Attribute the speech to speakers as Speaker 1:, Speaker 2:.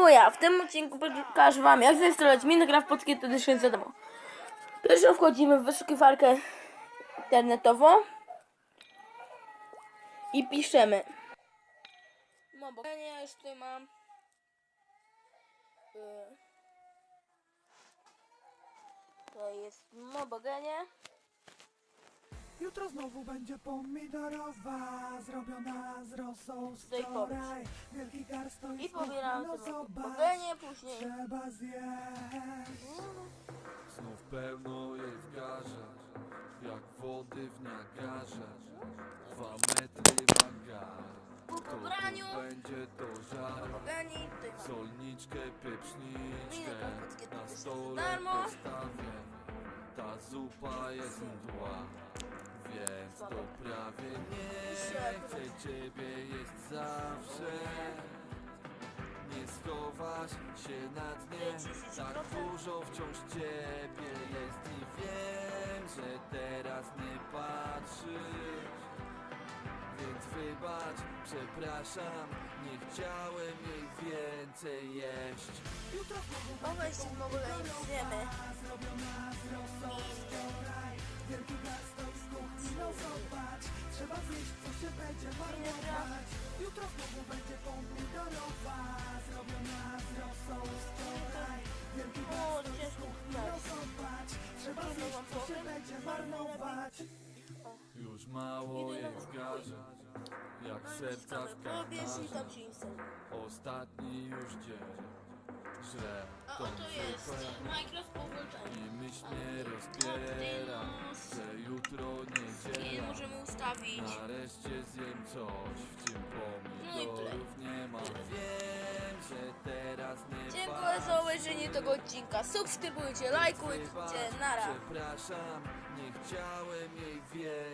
Speaker 1: znowu ja. W tym odcinku pokażę wam jak zainstalować Minecraft Pocket Edition za darmo. Pierwsze wchodzimy w wyszukiwarkę internetową i piszemy. No bo ja już tutaj mam. y, To jest Mobogenie.
Speaker 2: Jutro znowu będzie pomidorowa, zrobiona z rosą z
Speaker 1: Tutaj powiedz.
Speaker 2: wczoraj. Wielki
Speaker 1: I pobieram
Speaker 2: no
Speaker 1: Mobogenie, później.
Speaker 2: trzeba zjeść.
Speaker 3: Znów pełno jej w garze Jak wody w Niagarze Dwa metry ma gar
Speaker 1: Po
Speaker 3: tu będzie to żar
Speaker 1: Mobogeni, tutaj mam.
Speaker 3: Solniczkę, pieczniczkę
Speaker 1: Minecraft
Speaker 3: Na stole
Speaker 1: darmo.
Speaker 3: postawię Ta zupa jest mdła to prawie nie chce Ciebie jest zawsze. Nie schowasz się na dnie. Tak dużo wciąż ciebie jest I wiem, że teraz nie patrzysz. Więc wybacz, przepraszam Nie chciałem jej więcej jeść.
Speaker 2: Jutro
Speaker 1: w Mobogeni
Speaker 2: się będzie marnować. Jutro znowu będzie pomidorowa, zrobiona z wczoraj. Wielki
Speaker 1: O,
Speaker 2: no trzeba zjeść, co się będzie marnować.
Speaker 3: Już mało jej w garze Jak serca w kanarze. Ostatni już dzień Żre
Speaker 1: A
Speaker 3: tą
Speaker 1: oto jest Minecraft po
Speaker 3: Niedziela
Speaker 1: możemy ustawić.
Speaker 3: Nareszcie zjem coś, w czym
Speaker 1: No
Speaker 3: pomidorów nie ma Wiem, że teraz nie
Speaker 1: Dziękuję za obejrzenie tego odcinka. Subskrybujcie, lajkujcie, nara.
Speaker 3: Przepraszam, nie chciałem jej więcej